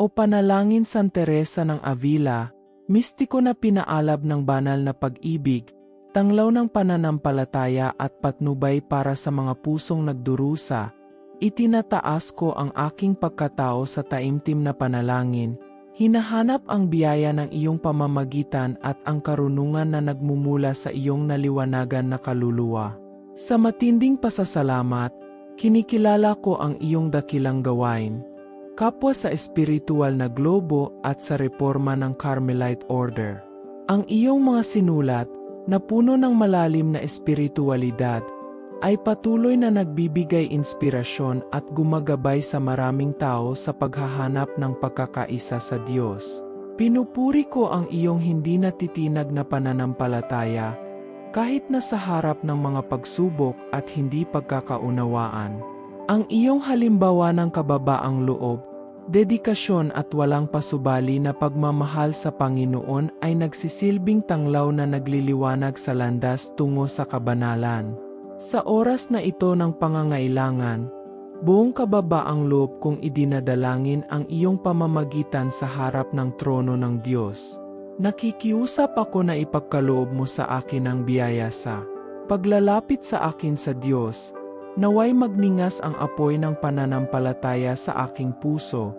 O panalangin San Teresa ng Avila, mistiko na pinaalab ng banal na pag-ibig, tanglaw ng pananampalataya at patnubay para sa mga pusong nagdurusa, itinataas ko ang aking pagkatao sa taimtim na panalangin, hinahanap ang biyaya ng iyong pamamagitan at ang karunungan na nagmumula sa iyong naliwanagan na kaluluwa. Sa matinding pasasalamat, kinikilala ko ang iyong dakilang gawain, kapwa sa espiritual na globo at sa reforma ng Carmelite Order. Ang iyong mga sinulat, na puno ng malalim na espiritualidad, ay patuloy na nagbibigay inspirasyon at gumagabay sa maraming tao sa paghahanap ng pagkakaisa sa Diyos. Pinupuri ko ang iyong hindi natitinag na pananampalataya, kahit na sa harap ng mga pagsubok at hindi pagkakaunawaan. Ang iyong halimbawa ng kababaang loob, dedikasyon at walang pasubali na pagmamahal sa Panginoon ay nagsisilbing tanglaw na nagliliwanag sa landas tungo sa kabanalan. Sa oras na ito ng pangangailangan, buong kababaang loob kong idinadalangin ang iyong pamamagitan sa harap ng trono ng Diyos. Nakikiusap ako na ipagkaloob mo sa akin ang biyaya sa paglalapit sa akin sa Diyos, naway magningas ang apoy ng pananampalataya sa aking puso,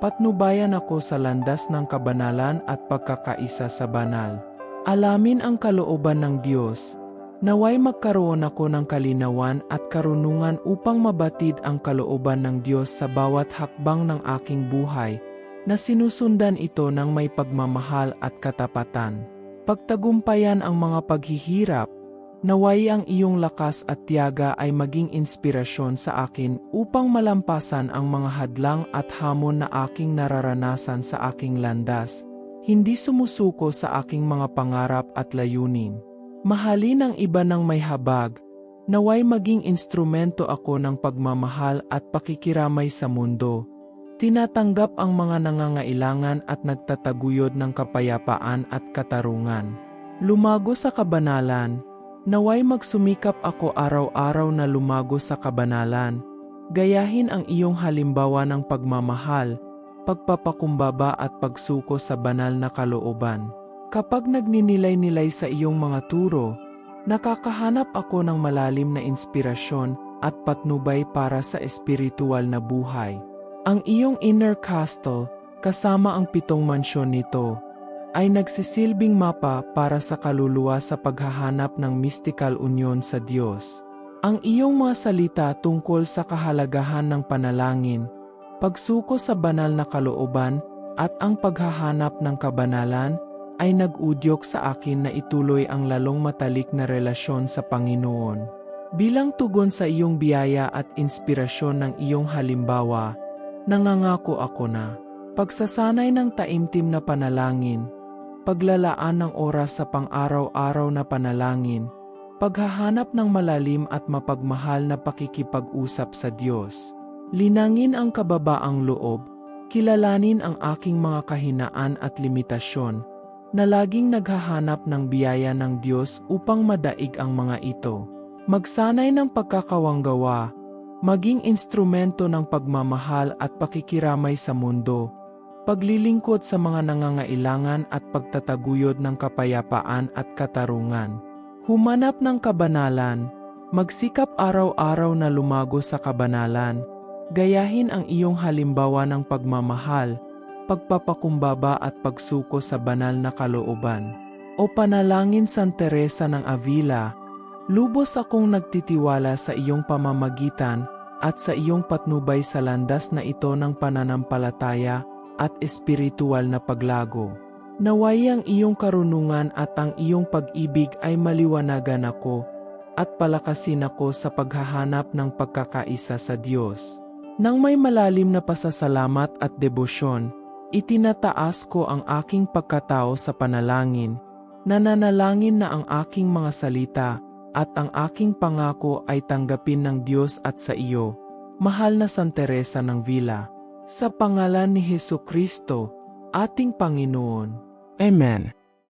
patnubayan ako sa landas ng kabanalan at pagkakaisa sa banal. Alamin ang kalooban ng Diyos, naway magkaroon ako ng kalinawan at karunungan upang mabatid ang kalooban ng Diyos sa bawat hakbang ng aking buhay, na sinusundan ito ng may pagmamahal at katapatan. Pagtagumpayan ang mga paghihirap, Naway ang iyong lakas at tiyaga ay maging inspirasyon sa akin upang malampasan ang mga hadlang at hamon na aking nararanasan sa aking landas, hindi sumusuko sa aking mga pangarap at layunin. Mahalin ang iba ng may habag, naway maging instrumento ako ng pagmamahal at pakikiramay sa mundo. Tinatanggap ang mga nangangailangan at nagtataguyod ng kapayapaan at katarungan. Lumago sa kabanalan, Naway magsumikap ako araw-araw na lumago sa kabanalan, gayahin ang iyong halimbawa ng pagmamahal, pagpapakumbaba at pagsuko sa banal na kalooban. Kapag nagninilay-nilay sa iyong mga turo, nakakahanap ako ng malalim na inspirasyon at patnubay para sa espiritual na buhay. Ang iyong inner castle, kasama ang pitong mansyon nito, ay nagsisilbing mapa para sa kaluluwa sa paghahanap ng mystical union sa Diyos. Ang iyong mga salita tungkol sa kahalagahan ng panalangin, pagsuko sa banal na kalooban, at ang paghahanap ng kabanalan ay nag-udyok sa akin na ituloy ang lalong matalik na relasyon sa Panginoon. Bilang tugon sa iyong biyaya at inspirasyon ng iyong halimbawa, nangangako ako na pagsasanay ng taimtim na panalangin, paglalaan ng oras sa pang-araw-araw na panalangin, paghahanap ng malalim at mapagmahal na pakikipag-usap sa Diyos. Linangin ang kababaang loob, kilalanin ang aking mga kahinaan at limitasyon, na laging naghahanap ng biyaya ng Diyos upang madaig ang mga ito. Magsanay ng pagkakawanggawa, maging instrumento ng pagmamahal at pakikiramay sa mundo, paglilingkod sa mga nangangailangan at pagtataguyod ng kapayapaan at katarungan. Humanap ng kabanalan, magsikap araw-araw na lumago sa kabanalan, gayahin ang iyong halimbawa ng pagmamahal, pagpapakumbaba at pagsuko sa banal na kalooban. O panalangin San Teresa ng Avila, lubos akong nagtitiwala sa iyong pamamagitan at sa iyong patnubay sa landas na ito ng pananampalataya at espiritual na paglago. Naway ang iyong karunungan at ang iyong pag-ibig ay maliwanagan ako at palakasin ako sa paghahanap ng pagkakaisa sa Diyos. Nang may malalim na pasasalamat at debosyon, itinataas ko ang aking pagkatao sa panalangin, nananalangin na ang aking mga salita at ang aking pangako ay tanggapin ng Diyos at sa iyo, mahal na San Teresa ng Villa. Sa pangalan ni Heso Kristo, ating Panginoon. Amen.